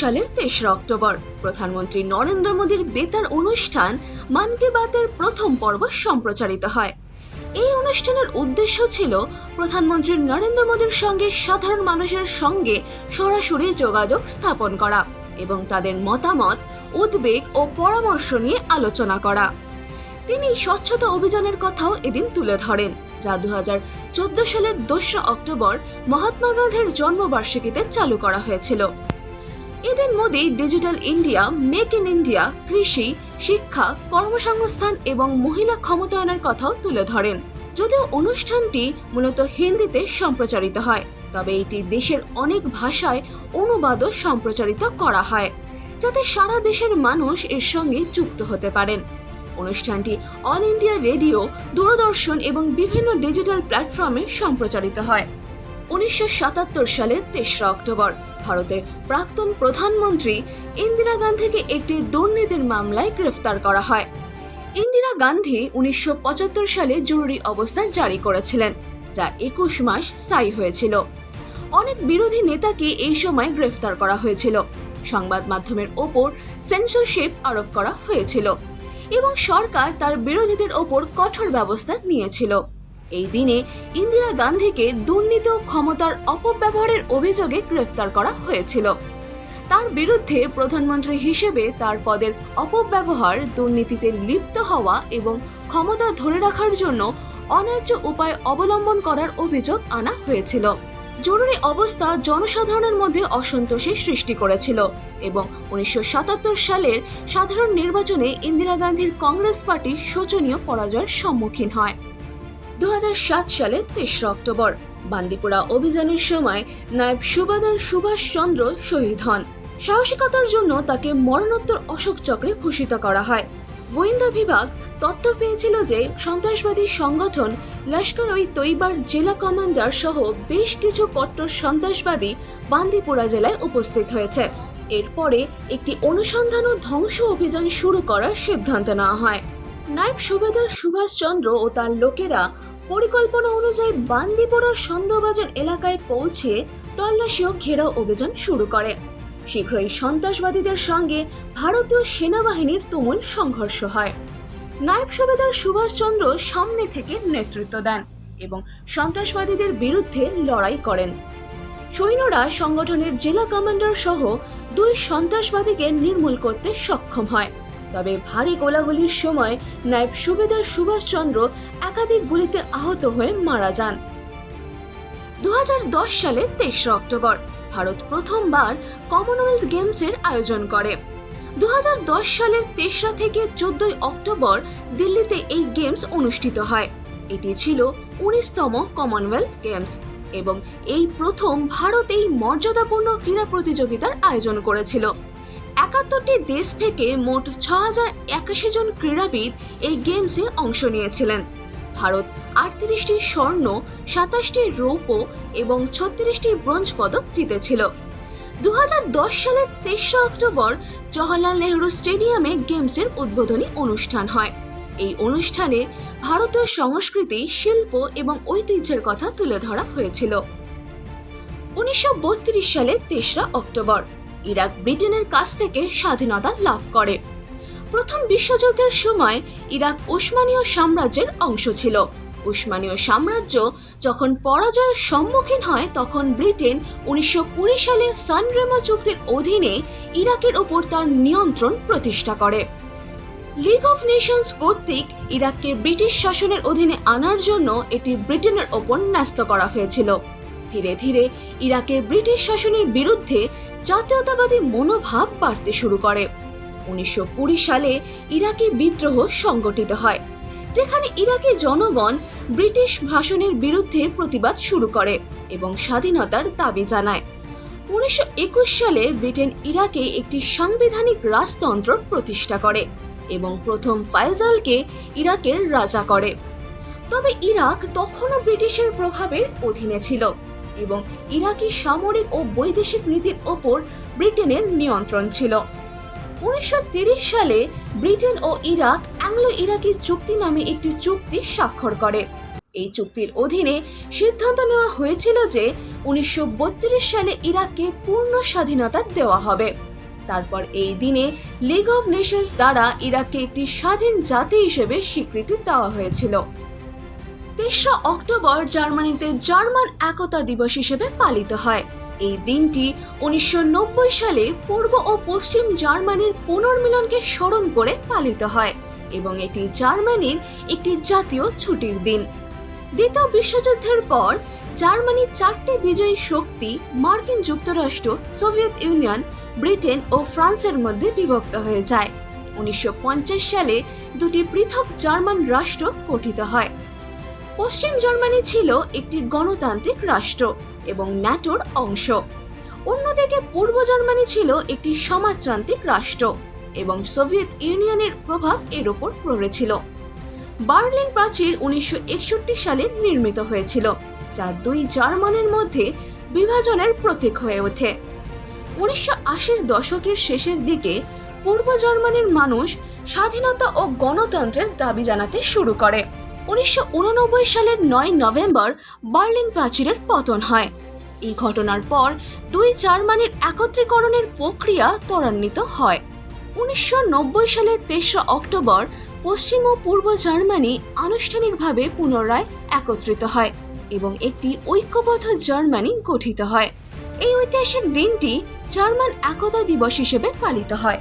সালের তেসরা অক্টোবর। প্রধানমন্ত্রী নরেন্দ্র মোদীর বেতার অনুষ্ঠান মান কি বাতের প্রথম পর্ব সম্প্রচারিত হয়। এই অনুষ্ঠানের উদ্দেশ্য ছিল প্রধানমন্ত্রী নরেন্দ্র মোদীর সঙ্গে সাধারণ মানুষের সঙ্গে সরাসরি যোগাযোগ স্থাপন করা এবং তাদের মতামত, উদ্বেগ ও পরামর্শ নিয়ে আলোচনা করা। তিনি স্বচ্ছতা অভিযানের কথাও এদিন তুলে ধরেন, যা দু হাজার চোদ্দ সালের দোসরা অক্টোবর মহাত্মা গান্ধীর জন্মবার্ষিকীতে চালু করা হয়েছিল। এদিন Modi digital India make in India কৃষি, শিক্ষা, কর্মসংস্থান এবং মহিলা ক্ষমতায়নের কথাও তুলে ধরেন। যদিও অনুষ্ঠানটি মূলত হিন্দিতে সম্প্রচারিত হয়, তবে এটি দেশের অনেক ভাষায় অনুবাদও সম্প্রচারিত করা হয়, যাতে সারা দেশের মানুষ এর সঙ্গে যুক্ত হতে পারেন। অনুষ্ঠানটি অল ইন্ডিয়া রেডিও দূরদর্শন এবং বিভিন্ন ডিজিটাল প্ল্যাটফর্মে সম্প্রচারিত হয়। উনিশশো সাতাত্তর সালে তেসরা অক্টোবর। ভারতের প্রাক্তন প্রধানমন্ত্রী ইন্দিরা গান্ধীকে একটি দুর্নীতির মামলায় গ্রেফতার করা হয়। ইন্দিরা গান্ধী উনিশশো পঁচাত্তর সালে জরুরি অবস্থা জারি করেছিলেন, যা একুশ মাস স্থায়ী হয়েছিল। অনেক বিরোধী নেতাকে এই সময় গ্রেফতার করা হয়েছিল। সংবাদ মাধ্যমের ওপর সেন্সরশিপ আরোপ করা হয়েছিল এবং সরকার তার বিরোধীদের ওপর কঠোর ব্যবস্থা নিয়েছিল। এই দিনে ইন্দিরা গান্ধীকে দুর্নীতি ক্ষমতার অপব্যবহারের অভিযোগে গ্রেফতার করা হয়েছিল। তার বিরুদ্ধে প্রধানমন্ত্রী হিসেবে তার পদের অপব্যবহার, দুর্নীতিতে লিপ্ত হওয়া এবং ক্ষমতা ধরে রাখার জন্য অন্যায্য উপায় অবলম্বন করার অভিযোগ আনা হয়েছিল। জরুরি অবস্থা জনসাধারণের মধ্যে অসন্তোষের সৃষ্টি করেছিল এবং উনিশশো সাতাত্তর সালের সাধারণ নির্বাচনে ইন্দিরা গান্ধীর কংগ্রেস পার্টি শোচনীয় পরাজয়ের সম্মুখীন হয়। দু সালে তেসরা অক্টোবর, বান্দিপুরা অভিযানের সময় নায়েব সুবাদার সুভাষ চন্দ্র শহীদ হন। সাহসিকতার জন্য তাকে মরণোত্তর অশোক চক্রে ভূষিত করা হয়। গোয়েন্দা বিভাগ তথ্য পেয়েছিল যে সন্ত্রাসবাদী সংগঠন লস্কর ওই তৈবার জেলা কমান্ডার সহ বেশ কিছু কট্টর সন্ত্রাসবাদী বান্দিপুরা জেলায় উপস্থিত হয়েছে। এরপরে একটি অনুসন্ধান ও ধ্বংস অভিযান শুরু করার সিদ্ধান্ত নেওয়া হয়। নায়েব সুবেদার সুভাষচন্দ্র ও তার লোকেরা পরিকল্পনা অনুযায়ী বান্দিপোরার সন্দেহভাজন এলাকায় পৌঁছে তল্লাশি ও ঘেরাও অভিযান শুরু করে। শীঘ্রই সন্ত্রাসবাদীদের সঙ্গে ভারতীয় সেনাবাহিনীর তুমুল সংঘর্ষ হয়। নায়েব সুবেদার সুভাষচন্দ্র সামনে থেকে নেতৃত্ব দেন এবং সন্ত্রাসবাদীদের বিরুদ্ধে লড়াই করেন। সৈন্যরা সংগঠনের জেলা কমান্ডার সহ দুই সন্ত্রাসবাদীকে নির্মূল করতে সক্ষম হয়। তবে ভারী গোলাগুলির সময় নায়েব সুবেদার সুভাষচন্দ্র একাধিক গুলিতে আহত হয়ে মারা যান। দু সালে তেসরা অক্টোবর, ভারত প্রথমবার কমনওয়েলথ গেমসের আয়োজন করে। দু সালের তেসরা থেকে চোদ্দই অক্টোবর দিল্লিতে এই গেমস অনুষ্ঠিত হয়। এটি ছিল উনিশতম কমনওয়েলথ গেমস এবং এই প্রথম ভারত এই মর্যাদাপূর্ণ ক্রীড়া প্রতিযোগিতার আয়োজন করেছিল। একাত্তরটি দেশ থেকে মোট ছ হাজার একাশি জন ক্রীড়াবিদ এই গেমসে অংশ নিয়েছিলেন। ভারত আটত্রিশটি স্বর্ণ, সাতাশটি রৌপ্য এবং ছত্রিশটি ব্রোঞ্জ পদক জিতেছিল। দু হাজার দশ সালের তেসরা অক্টোবর জওহরলাল নেহরু স্টেডিয়ামে গেমসের উদ্বোধনী অনুষ্ঠান হয়। এই অনুষ্ঠানে ভারতীয় সংস্কৃতি, শিল্প এবং ঐতিহ্যের কথা তুলে ধরা হয়েছিল। উনিশশো সালে তেসরা অক্টোবর। ইরাক ব্রিটেনের কাছ থেকে স্বাধীনতা লাভ করে। প্রথম বিশ্বযুদ্ধের সময় ইরাক উসমানীয় সাম্রাজ্যের অংশ ছিল। উসমানীয় সাম্রাজ্য যখন পরাজয়ের সম্মুখীন হয়, তখন ব্রিটেন উনিশশো কুড়ি সালে সানরেমো চুক্তির অধীনে ইরাকের ওপর তার নিয়ন্ত্রণ প্রতিষ্ঠা করে। লিগ অফ নেশনস কর্তৃক ইরাককে ব্রিটিশ শাসনের অধীনে আনার জন্য এটি ব্রিটেনের ওপর ন্যস্ত করা হয়েছিল। ধীরে ধীরে ইরাকের ব্রিটিশ শাসনের বিরুদ্ধে জাতীয়তাবাদী মনোভাব বাড়তে শুরু করে। উনিশশো কুড়ি সালে ইরাকি বিদ্রোহ সংগঠিত হয়, যেখানে ইরাকি জনগণ ব্রিটিশ ভাষণের বিরুদ্ধে প্রতিবাদ শুরু করে এবং স্বাধীনতার দাবি জানায়। উনিশশো একুশ সালে ব্রিটেন ইরাকে একটি সাংবিধানিক রাজতন্ত্র প্রতিষ্ঠা করে এবং প্রথম ফাইজালকে ইরাকের রাজা করে। তবে ইরাক তখনও ব্রিটিশের প্রভাবের অধীনে ছিল। এবং ইরাকি সামরিক ও বৈদেশিক নীতির ওপর ব্রিটেনের নিয়ন্ত্রণ ছিল। উনিশশো সালে ব্রিটেন ও ইরাক অ্যাংলো ইরাকি চুক্তি নামে একটি চুক্তি স্বাক্ষর করে। এই চুক্তির অধীনে সিদ্ধান্ত নেওয়া হয়েছিল যে উনিশশো বত্রিশ সালে ইরাককে পূর্ণ স্বাধীনতা দেওয়া হবে। তারপর এই দিনে লিগ অফ নেশনস দ্বারা ইরাককে একটি স্বাধীন জাতি হিসেবে স্বীকৃতি দেওয়া হয়েছিল। তেসরা অক্টোবর জার্মানিতে জার্মান একতা দিবস হিসেবে পালিত হয়। এই দিনটি উনিশশো নব্বই সালে পূর্ব ও পশ্চিম জার্মানির পুনর্মিলনকে স্মরণ করে পালিত হয় এবং এটি জার্মানির একটি জাতীয় ছুটির দিন। দ্বিতীয় বিশ্বযুদ্ধের পর জার্মানির চারটি বিজয়ী শক্তি মার্কিন যুক্তরাষ্ট্র, সোভিয়েত ইউনিয়ন, ব্রিটেন ও ফ্রান্সের মধ্যে বিভক্ত হয়ে যায়। উনিশশো পঞ্চাশ সালে দুটি পৃথক জার্মান রাষ্ট্র গঠিত হয়। পশ্চিম জার্মানি ছিল একটি গণতান্ত্রিক রাষ্ট্র এবং ন্যাটোর অংশ। অন্যদিকে পূর্ব জার্মানি ছিল একটি সমাজতান্ত্রিক রাষ্ট্র এবং সোভিয়েত ইউনিয়নের প্রভাব এর ওপর পড়েছিল। বার্লিন প্রাচীর উনিশশো একষট্টি সালে নির্মিত হয়েছিল, যা দুই জার্মানের মধ্যে বিভাজনের প্রতীক হয়ে ওঠে। উনিশশো আশির দশকের শেষের দিকে পূর্ব জার্মানির মানুষ স্বাধীনতা ও গণতন্ত্রের দাবি জানাতে শুরু করে। উনিশশো উননব্বই সালের নয় নভেম্বর বার্লিন প্রাচীরের পতন হয়। এই ঘটনার পর দুই জার্মানির একত্রীকরণের প্রক্রিয়া ত্বরান্বিত হয়। উনিশশো সালের তেসরা অক্টোবর পশ্চিম ও পূর্ব জার্মানি আনুষ্ঠানিকভাবে পুনরায় একত্রিত হয় এবং একটি ঐক্যবদ্ধ জার্মানি গঠিত হয়। এই ঐতিহাসিক দিনটি জার্মান একতা দিবস হিসেবে পালিত হয়।